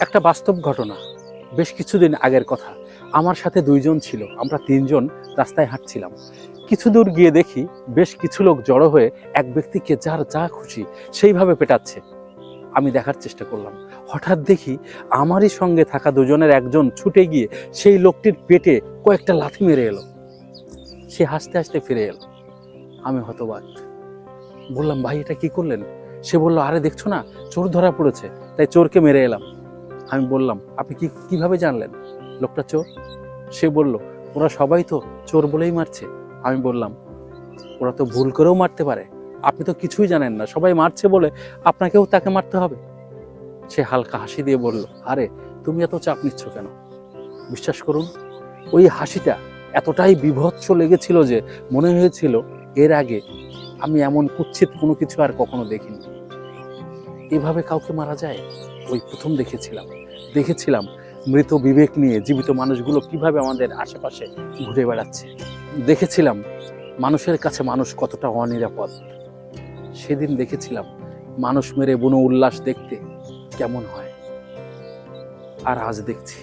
একটা বাস্তব ঘটনা। বেশ কিছুদিন আগের কথা। আমার সাথে দুইজন ছিল। আমরা তিনজন রাস্তায় হাঁটছিলাম। কিছু দূর গিয়ে দেখি বেশ কিছু লোক জড়ো হয়ে এক ব্যক্তিকে যার যা খুশি সেইভাবে পেটাচ্ছে। আমি দেখার চেষ্টা করলাম। হঠাৎ দেখি আমারই সঙ্গে থাকা দুজনের একজন ছুটে গিয়ে সেই লোকটির পেটে কয়েকটা লাথি মেরে এলো। সে হাসতে হাসতে ফিরে এলো। আমি হতবাক। বললাম, ভাই, এটা কি করলেন? সে বলল, আরে, দেখছ না? চোর ধরা পড়েছে। তাই চোরকে মেরে এলাম। আমি বললাম, আপনি কি, কীভাবে জানলেন? লোকটা চোর। সে বলল, ওরা সবাই তো চোর বলেই মারছে। আমি বললাম, ওরা তো ভুল করেও মারতে পারে। আপনি তো কিছুই জানেন না। সবাই মারছে বলে আপনাকেও তাকে মারতে হবে। সে হালকা হাসি দিয়ে বলল, আরে, তুমি এত চাপ নিচ্ছ কেন? বিশ্বাস করুন, ওই হাসিটা এতটাই বিভৎস লেগেছিল যে মনে হয়েছিল, এর আগে আমি এমন কুচ্ছিত কোনো কিছু আর কখনো দেখিনি। এভাবে কাউকে মারা যায়? ওই প্রথম দেখেছিলাম। দেখেছিলাম মৃত বিবেক নিয়ে জীবিত মানুষগুলো কীভাবে আমাদের আশেপাশে ঘুরে বেড়াচ্ছে। দেখেছিলাম মানুষের কাছে মানুষ কতটা অনিরাপদ। সেদিন দেখেছিলাম মানুষ মেরে বুনো উল্লাস দেখতে কেমন হয়। আর আজ দেখছি।